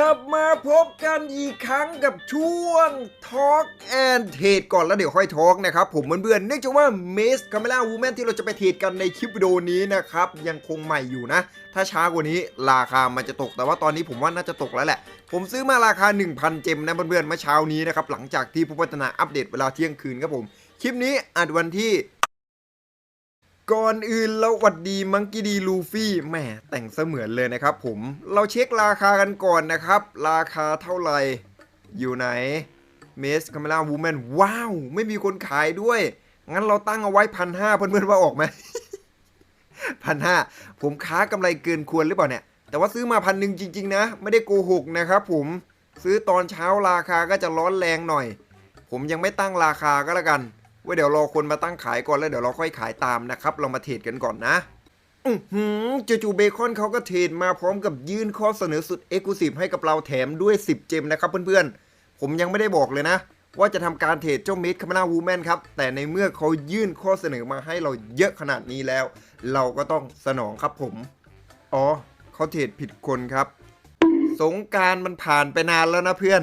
กลับมาพบกันอีกครั้งกับช่วง Talk and Trade ก่อนแล้วเดี๋ยวค่อยทอ l k นะครับ ผมเพื่อนๆเนื่องจากว่า m a ส c a m e r a Woman ที่เราจะไปเทรดกันในคลิปวิดีโอนี้นะครับ ยังคงใหม่อยู่นะ ถ้าช้ากว่านี้ราคามันจะตกแต่ว่าตอนนี้ผมว่าน่าจะตกแล้วแหละ ผมซื้อมาราคา 1,000 เจมนะเพื่อนๆเมื่อเช้านี้นะครับ หลังจากที่ผู้พัฒนาอัปเดตเวลาเที่ยงคืนครับผม คลิปนี้อัดวันที่ ก่อนอื่นเราหวัดดีมังกี้ดีลูฟี่แหมแต่งเสมือนเลยนะครับผมเราเช็คราคากันก่อนนะครับ ราคาเท่าไหร่ อยู่ไหนเมสคาเมล่าวูแมนว้าว ไม่มีคนขายด้วย งั้นเราตั้งเอาไว้พันห้าเพื่อนๆว่าออกไหมพันห้าผมค้ากำไรเกินควรหรือเปล่าเนี่ย แต่ว่าซื้อมาพันหนึ่งจริง ๆ นะ ไม่ได้โกหกนะครับผมซื้อตอนเช้าราคาก็จะร้อนแรงหน่อย ผมยังไม่ตั้งราคาก็แล้วกัน ว่าเดี๋ยวรอคนมาตั้งขายก่อนแล้วเดี๋ยวเราค่อยขายตามนะครับ เรามาเทรดกันก่อนนะอือหือจู่ๆเบคอนเขาก็เทรดมาพร้อมกับยื่นข้อเสนอสุดเอ็กซ์คลูซีฟให้กับเราแถมด้วย 10 เจมนะครับเพื่อนๆ ผมยังไม่ได้บอกเลยนะ ว่าจะทำการเทรดเจ้าเมดคามานาวูแมนครับ แต่ในเมื่อเขายื่นข้อเสนอมาให้เราเยอะขนาดนี้แล้ว เราก็ต้องสนองครับผม อ๋อเขาเทรดผิดคนครับ สงการมันผ่านไปนานแล้วนะเพื่อน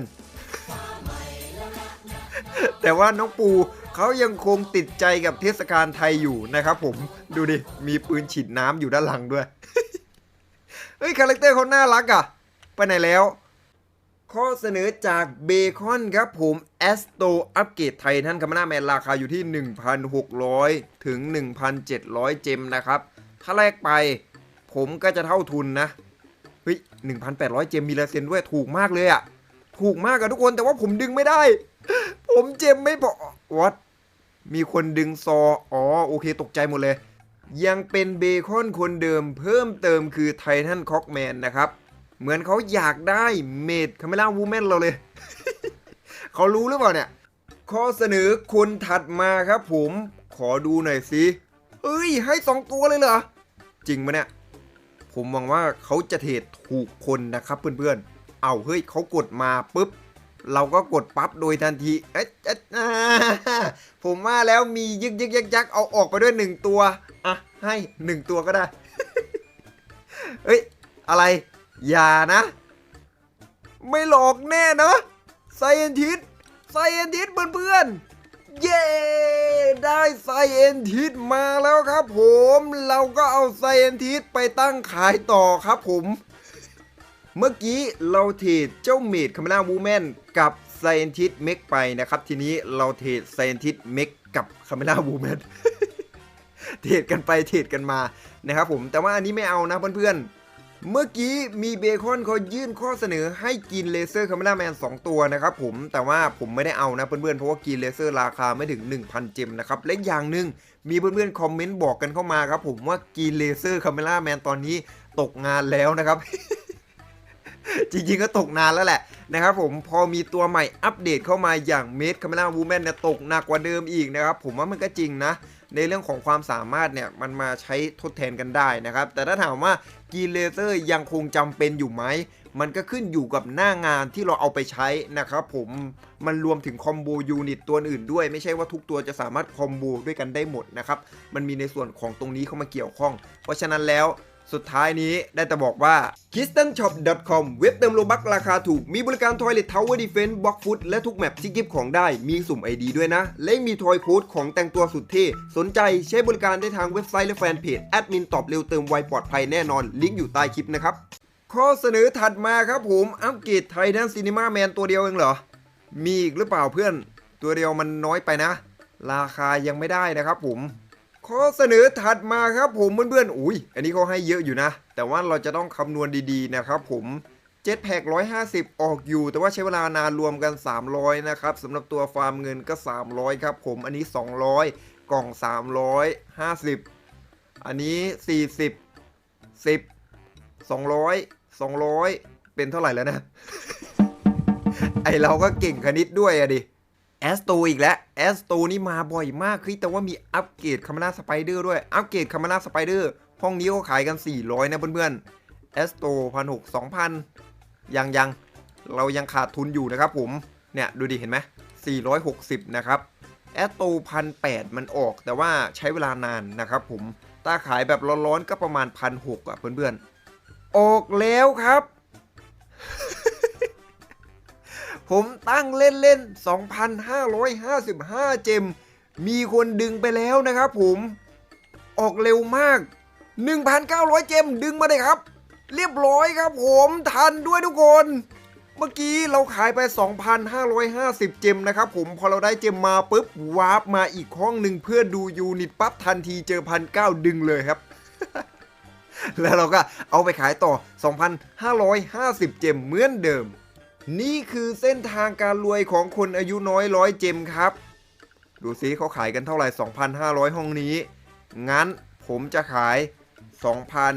แต่ว่าน้องปู เขายังคงติดใจกับเทศกาลไทยอยู่นะครับผมดูดิ มีปืนฉีดน้ำอยู่ด้านหลังด้วย เฮ้ย คาแรคเตอร์เขาน่ารักอะไปไหนแล้ว ข้อเสนอจากเบคอนครับผมแอสโตอัปเกรดไททันคามานาแมนราคาอยู่ที่ 1,600 ถึง 1,700 เจมนะครับ ถ้าแลกไปผมก็จะเท่าทุนนะ เฮ้ย 1,800 เจมมีลายเซ็นด้วยถูกมากเลยอะถูกมากอะทุกคนแต่ว่าผมดึงไม่ได้ ผมเจมไม่พอ วัดมีคนดึงซอ อ๋อ โอเค ตกใจหมดเลย ยังเป็นเบคอนคนเดิมเพิ่มเติมคือไททันคอกแมนนะครับ เหมือนเขาอยากได้เมดคาเมล่าวูแมนเราเลย เขารู้หรือเปล่าเนี่ย ข้อเสนอคนถัดมาครับผม ขอดูหน่อยสิเอ้ย ให้สองตัวเลยเหรอ จริงไหมเนี่ย ผมหวังว่าเขาจะเทรดถูกคนนะครับเพื่อนๆ เอาเฮ้ยเขากดมาปุ๊บ เราก็กดปั๊บโดยทันทีเอ๊ะเอ๊ะผมว่าแล้วมียึกยึกยักยักเอาออกไปด้วยหนึ่งตัว อะ ให้หนึ่งตัวก็ได้ เฮ้ย อะไร อย่านะ ไม่หลอกแน่นะไซเอนทิสไซเอนทิสเพื่อนๆ เย้ ได้ไซเอนทิสมาแล้วครับผม เราก็เอาไซเอนทิสไปตั้งขายต่อครับผม เมื่อกี้เราเทรดเจ้าเมดคาเมล่าวูแมนกับไซเอนทิสเมกไปนะครับ ทีนี้เราเทรดไซเอนทิสเมกกับคาเมล่าวูแมนเทรดกันไปเทรดกันมานะครับผมแต่ว่าอันนี้ไม่เอานะเพื่อนๆ เมื่อกี้มีเบคอนเขายื่นข้อเสนอให้กินเลเซอร์คาเมล่าแมน2ตัวนะครับผมแต่ว่าผมไม่ได้เอานะเพื่อนๆ เพราะว่ากินเลเซอร์ราคาไม่ถึง 1,000 เจมนะครับ และอย่างหนึ่งมีเพื่อนๆ คอมเมนต์บอกกันเข้ามาครับผมว่ากินเลเซอร์คาเมล่าแมนตอนนี้ตกงานแล้วนะครับ จริงๆก็ตกนานแล้วแหละนะครับผมพอมีตัวใหม่อัปเดตเข้ามาอย่างเมดคาเมล่าวูแมนเนี่ยตกหนักกว่าเดิมอีกนะครับผมว่ามันก็จริงนะ ในเรื่องของความสามารถเนี่ยมันมาใช้ทดแทนกันได้นะครับ แต่ถ้าถามว่ากีเลเซอร์ยังคงจำเป็นอยู่ไหมมันก็ขึ้นอยู่กับหน้างานที่เราเอาไปใช้นะครับผมมันรวมถึงคอมโบยูนิตตัวอื่นด้วย ไม่ใช่ว่าทุกตัวจะสามารถคอมโบด้วยกันได้หมดนะครับมันมีในส่วนของตรงนี้เข้ามาเกี่ยวข้อง เพราะฉะนั้นแล้ว สุดท้ายนี้ได้แต่บอกว่า k i s t a n s h o p c o m เว็บเติมโลบักราคาถูก มีบริการ Toilet Tower Defense Block Foot และทุกแมปที่กิฟของได้มีสุ่ม ID ด้วยนะ และมีทอยโค้ดของแต่งตัวสุดเท่สนใจใช้บริการได้ทางเว็บไซต์และแฟนเพจแอดมินตอบเร็วเติมไวปลอดภัยแน่นอนลิงก์อยู่ใต้คลิปนะครับข้อเสนอถัดมาครับผม อัปเกรดไททันซีนิมาแมนตัวเดียวเองเหรอ มีอีกหรือเปล่าเพื่อน ตัวเดียวมันน้อยไปนะ ราคายังไม่ได้นะครับผม ข้อเสนอถัดมาครับผมเพื่อนๆ อุ้ย อันนี้เขาให้เยอะอยู่นะ แต่ว่าเราจะต้องคำนวณดีๆนะครับผมเจ็ตแพก150 ออกอยู่ แต่ว่าใช้เวลานานรวมกัน 300 นะครับสำหรับตัวฟาร์มเงินก็ 300 ครับผมอันนี้ 200 กล่อง 350 อันนี้ 40 10 200 200 เป็นเท่าไหร่แล้วนะ ไอเราก็เก่งคณิตด้วยอะดิ แอสโตอีกแล้วแอสโตนี่มาบ่อยมากคือแต่ว่ามีอัปเกรดคามานาสไปเดอร์ด้วย อัปเกรดคามานาสไปเดอร์ห้องนี้เขาขายกัน 400 นะเพื่อนๆแอสโตพันหกสองพันยังยังเรายังขาดทุนอยู่นะครับผม เนี่ย ดูดิเห็นไหม460 นะครับแอสโตพันแมันออกแต่ว่าใช้เวลานานนะครับผม ถ้าขายแบบร้อนๆก็ประมาณพันหกอะเพื่อนๆ ออกแล้วครับ ผมตั้งเล่นๆ2,555 เจม มีคนดึงไปแล้วนะครับผม ออกเร็วมาก 1,900 เจมดึงมาเลยครับ เรียบร้อยครับผมทันด้วยทุกคน เมื่อกี้เราขายไป 2,550 เจมนะครับผม พอเราได้เจมมาปุ๊บวาร์ปมาอีกห้องหนึ่งเพื่อดูยูนิตปั๊บทันทีเจอพันเก้าดึงเลยครับแล้วเราก็เอาไปขายต่อ 2,550 เจมเหมือนเดิม นี่คือเส้นทางการรวยของคนอายุน้อยร้อยเจมครับ ดูซิเขาขายกันเท่าไหร่ 2,500 ห้องนี้ งั้นผมจะขาย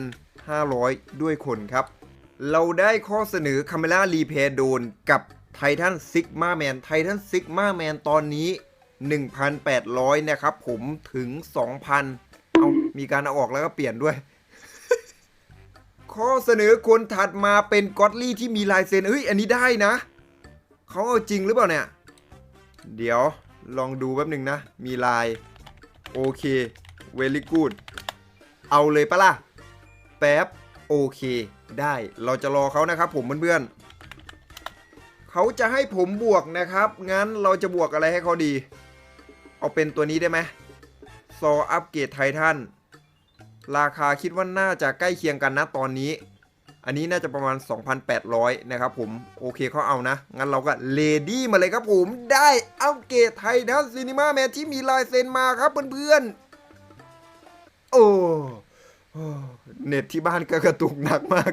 2,500 ด้วยคนครับ เราได้ข้อเสนอ Camera Repair Drone กับ Titan Sigma Man Titan Sigma Man ตอนนี้ 1,800 นะครับผมถึง 2,000 เอามีการเอาออกแล้วก็เปลี่ยนด้วย ข้อเสนอคนถัดมาเป็นกอตลี่ที่มีลายเซ็นเฮ้ย อันนี้ได้นะ เขาเอาจริงหรือเปล่าเนี่ย เดี๋ยวลองดูแป๊บหนึ่งนะ มีลาย โอเคเวลี่กูดเอาเลยปะล่ะ แป๊บ โอเค ได้เราจะรอเขานะครับผมเพื่อนๆเขาจะให้ผมบวกนะครับ งั้นเราจะบวกอะไรให้เขาดี เอาเป็นตัวนี้ได้ไหมซออัปเกรดไททัน ราคาคิดว่าน่าจะใกล้เคียงกันนะตอนนี้ อันนี้น่าจะประมาณ 2,800 นะครับผม โอเคเขาเอานะ งั้นเราก็เลดี้มาเลยครับผม ได้อัปเกรดไททันซีนิมาแมนที่มีลายเซ็นมาครับเพื่อนๆโอ้โอ้เน็ตที่บ้านก็กระตุกหนักมาก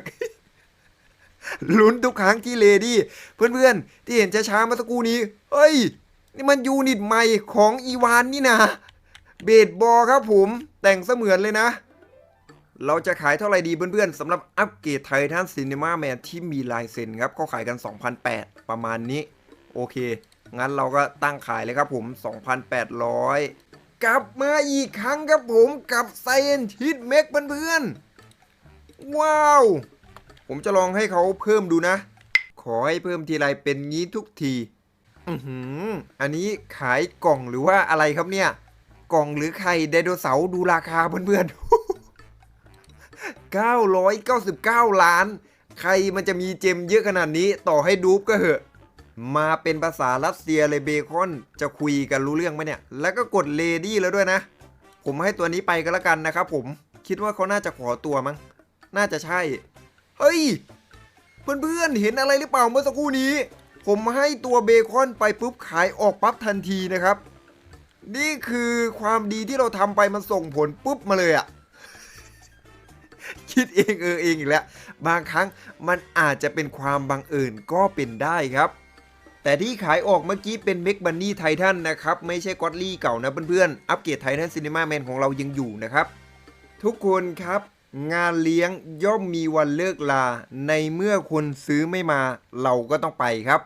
ลุ้นทุกครั้งที่เลดี้เพื่อนๆ ที่เห็นช้าๆมาสักครู่นี้ เฮ้ย นี่มันยูนิตใหม่ของอีวานนี่นะ เบสบอครับผม แต่งเสมือนเลยนะ เราจะขายเท่าไหร่ดีเพื่อนๆสำหรับอัปเกรดไททันซีนีมาแมนที่มีลายเซ็นครับเขาขายกัน 2,800 ประมาณนี้ โอเค งั้นเราก็ตั้งขายเลยครับผม 2,800 กลับมาอีกครั้งครับผมกับไซเอนทิดเมกเพื่อนๆ ว้าว ผมจะลองให้เขาเพิ่มดูนะ ขอให้เพิ่มทีไรเป็นงี้ทุกทีอือหืออันนี้ขายกล่องหรือว่าอะไรครับเนี่ย กล่องหรือไข่ไดโนเสาร์ดูราคาเพื่อนๆ 999 ล้าน ใครมันจะมีเจมเยอะขนาดนี้ต่อให้ดูปก็เหอะ มาเป็นภาษารัสเซียเลยเบคอน จะคุยกันรู้เรื่องไหมเนี่ย แล้วก็กดเลดี้แล้วด้วยนะ ผมให้ตัวนี้ไปก็แล้วกันนะครับผมคิดว่าเขาน่าจะขอตัวมั้งน่าจะใช่ เฮ้ย เพื่อนๆเห็นอะไรหรือเปล่าเมื่อสักครู่นี้ ผมให้ตัวเบคอนไปปุ๊บขายออกปั๊บทันทีนะครับ นี่คือความดีที่เราทำไปมันส่งผลปุ๊บมาเลยอะ คิดเองเออเองอีกแล้ว บางครั้งมันอาจจะเป็นความบังเอิญก็เป็นได้ครับ แต่ที่ขายออกเมื่อกี้เป็นเมกบันนี่ไททันนะครับ ไม่ใช่กอตลี่เก่านะเพื่อนๆ อัปเกรดไททันซีนีมาแมนของเรายังอยู่นะครับ ทุกคนครับงานเลี้ยงย่อมมีวันเลิกลา ในเมื่อคนซื้อไม่มาเราก็ต้องไปครับ